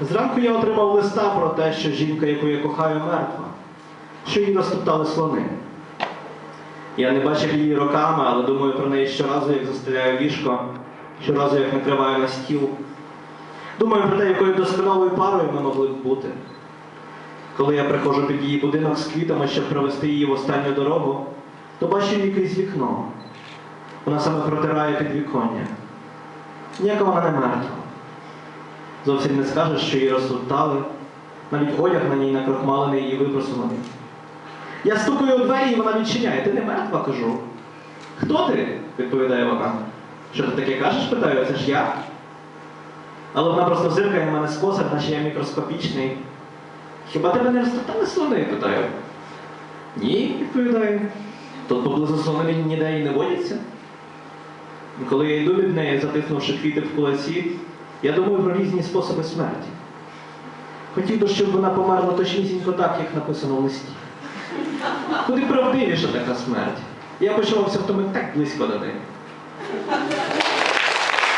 Зранку я отримав листа про те, що жінка, яку я кохаю, мертва, що її розтоптали слони. Я не бачив її роками, але думаю про неї щоразу, як застеляю ліжко, щоразу, як накриваю на стіл. Думаю про те, якою досконалою парою ми могли б бути. Коли я приходжу під її будинок з квітами, щоб провести її в останню дорогу, то бачу її крізь вікно. Вона саме протирає підвіконня. Ніяка вона не мертва. Зовсім не скажеш, що її розтоптали, навіть одяг на ній накрохмалений і випросуваний. Я стукаю у двері, і вона відчиняє. Ти не мертва, кажу. Хто ти? відповідає вона. Що ти таке кажеш? питаю, це ж я. Але вона просто зиркає мене скоса, наче я мікроскопічний. Хіба тебе не розтоптали слони? питаю. Ні, відповідає. Тут поблизу слони ніде і не водяться. Коли я йду від неї, затиснувши квіти в кулаці, я думаю про різні способи смерті. Хотів би, щоб вона померла точнісінько так, як написано в листі. Куди правдивіша така смерть? Я почувався в тому так близько до неї.